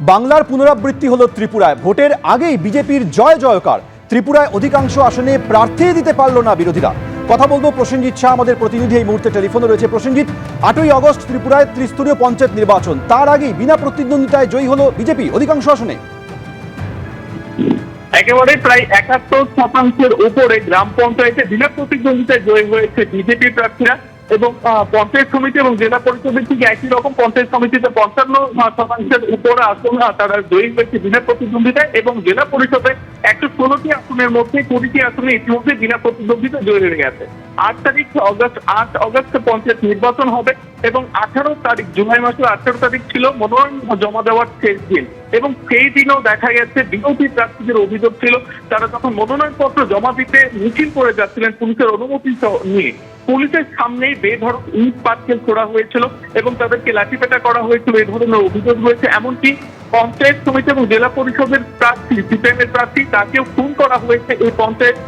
বাংলার পুনরাবৃত্তি হলো ত্রিপুরায়। ভোটের আগেই বিজেপির জয় জয়কার। ত্রিপুরায় অধিকাংশ আসনে প্রার্থী দিতে পারল না বিরোধীরা। কথা বলব প্রসেনজিৎ শাহ, আমাদের প্রতিনিধি এই মুহূর্তে টেলিফোনে রয়েছে। প্রসেনজিৎ, আটই আগস্ট ত্রিপুরায় ত্রিস্তরীয় পঞ্চায়েত নির্বাচন। তার আগেই বিনা প্রতিদ্বন্দ্বিতায় জয়ী হলো বিজেপি, অধিকাংশ আসনে। একেবারে প্রায় একাত্তর শতাংশের উপরে গ্রাম পঞ্চায়েতে বিনা প্রতিদ্বন্দ্বিতায় জয়ী হয়েছে বিজেপি প্রার্থীরা। এবং পঞ্চায়েত সমিতি এবং জেলা পরিষদের ঠিক একই রকম পঞ্চায়েত সমিতিতে পঞ্চান্ন শতাংশের উপরে আসন তারা জয়ী হয়েছে বিনা প্রতিদ্বন্দ্বিতায় এবং জেলা পরিষদে একশো ষোলোটি আসনের মধ্যে কুড়িটি আসনে ইতিমধ্যে বিনা প্রতিদ্বন্দ্বিতা জয়ী হয়ে গেছে। আট তারিখ অগস্ট, আট অগস্টে পঞ্চায়েত নির্বাচন হবে এবং আঠারো তারিখ, জুলাই মাসের আঠারো তারিখ ছিল মনোনয়ন জমা দেওয়ার শেষ দিন। এবং সেই দিনও দেখা গেছে, বিরোধী প্রার্থীদের অভিযোগ ছিল, তারা যখন মনোনয়নপত্র জমা দিতে মিছিল করে যাচ্ছিলেন পুলিশের অনুমতি নিয়ে। পুলিশের সামনেই বেধড়ক ইট পাটকেল ছোড়া হয়েছিল এবং তাদেরকে লাঠিপেটা করা হয়েছিল এই ধরনের অভিযোগ রয়েছে। এমনকি পঞ্চায়েত সমিতি এবং জেলা পরিষদের প্রার্থী সিপিএমের প্রার্থী, তাকেও খুন করা হয়েছে এই পঞ্চায়েত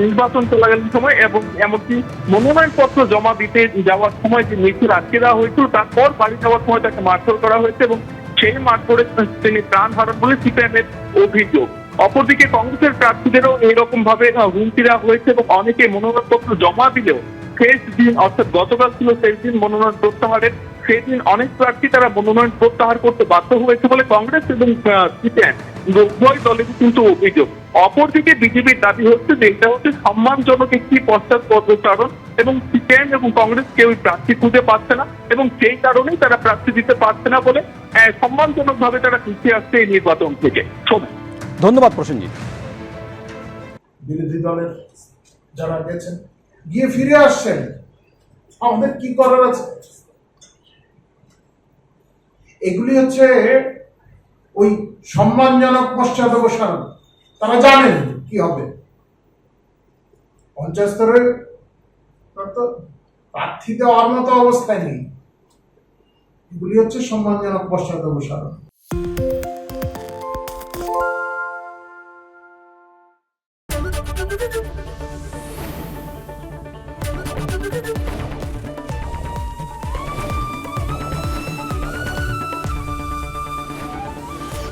নির্বাচন চলাকালীন সময় এবং এমনকি মনোনয়নপত্র জমা দিতে যাওয়ার সময় যে মিছিল আটকে দেওয়া হয়েছিল, তারপর বাড়ি যাওয়ার সময় তাকে মারধর করা হয়েছে এবং সেই মারধরে তিনি প্রাণ হারান বলে সিপিএম এর অভিযোগ। অপরদিকে কংগ্রেসের প্রার্থীদেরও এইরকম ভাবে হুমকি দেওয়া হয়েছে এবং অনেকে মনোনয়নপত্র জমা দিলেও শেষ দিন, অর্থাৎ গতকাল ছিল শেষ দিন মনোনয়ন প্রত্যাহারের। সেই দিন অনেক প্রার্থী তারা মনোনয়ন প্রত্যাহার করতে বাধ্য হয়েছে বলে কংগ্রেস এবং সিপিএম উভয় দলেরই কিন্তু অভিযোগ। অপরদিকে বিজেপির দাবি হচ্ছে যে এটা হচ্ছে সম্মানজনক একটি পশ্চাৎপদচারণ এবং সিপিএম এবং কংগ্রেস কেউ প্রার্থী খুঁজে পাচ্ছে না এবং সেই কারণেই তারা প্রার্থী দিতে পারছে না বলে আহ, সম্মানজনকভাবে তারা পিছিয়ে আসছে এই নির্বাচন থেকে। শোনো ধন্যবাদ প্রসেনজিৎ বিরোধী দলের যারা গেছেন গিয়ে ফিরে আসছেন। আমাদের কি করার আছে? এগুলি হচ্ছে ওই সম্মানজনক পশ্চাদবসান তারা জানেন কি হবে। পঞ্চায়েত স্তরে তার তো প্রার্থী দেওয়ার মতো অবস্থায় নেই। এগুলি হচ্ছে সম্মানজনক পশ্চাদ পশ্চাদবসারণ